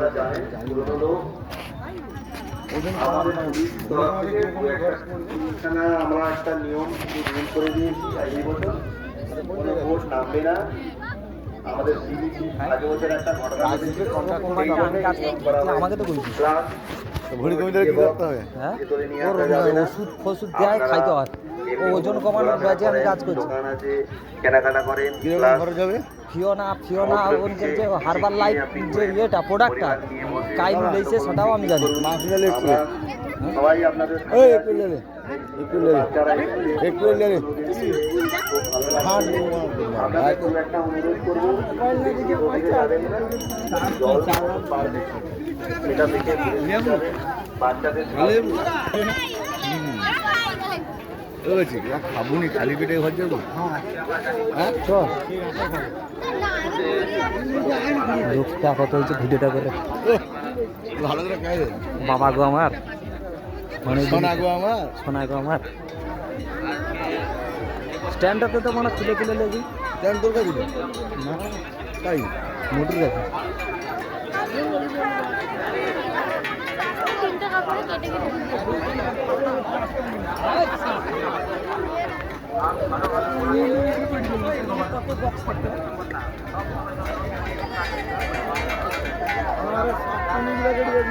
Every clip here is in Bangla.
আপনারা জানেন পুরনো লোক আমাদের পুলিশ তরফ থেকে দু আমরা একটা নিয়ম রুল করে দিয়েছি এই বছর কোনো ভোট নামবে না। আমাদের সিবিসি আগে বছর একটা ঘটনা ঘটেছিল সেই জন্য এই নিয়ম করা হয়েছে। আমাকে তো বলছিস ভরি কমিটার কি করতে হবে? হ্যাঁ ভেতরে নিয়ে ওর আসা যাবে না। ওষুধ ফষুধ দেয় খাইতে হয়। ও ওজন কমানোর আমি কাজ করছি। কেনাকাটা করেন ফিওনা ফিওনা ওর যে হার্বাল লাইফ যে ইয়েটা প্রোডাক্টটা কাইন লেইছে সেটাও আমি জানি। মাসিরা লিখছে আমরা সবাই আপনাদের এই একটু লে লে, একটু অনুরোধ করব। বাচ্চাদের আছে, খাব নি খালি পেটে ঘর যাব? হ্যাঁ? লোকটা কত হয়েছে ভিডিওটা করে? ভালো করে বাবা গো আমার। মানে সোনা গো আমার। সোনা গো আমার। স্ট্যান্ডটাতে তো মনে খুলে খুলে লেগে কেন তোর কাছে না। তাই? মোটর গেছে কাপড়ে কেটে কেটে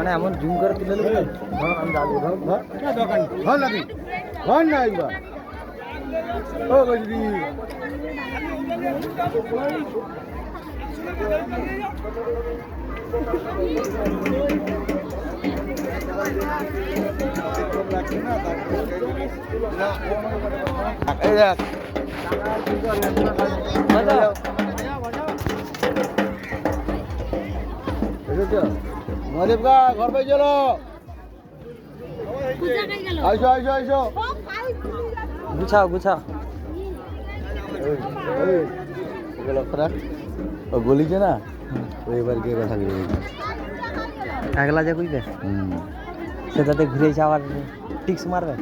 মানে এমন জুম করে তুলে ধর আমি যাব ধর ধর। দোকান ধর লাগি ধর না একবার ও গজরি এই দেখ। মহাদেব গা ঘর পাই চলো। আইসো আইসো আইসো। গুছাও গুছাও এগুলো খারাপ ও বলিছে না? ও এবার গিয়ে কথা বলবে একলা যা কইবে? সেটাতে ঘুরে যাওয়ার টিক্স মারবে?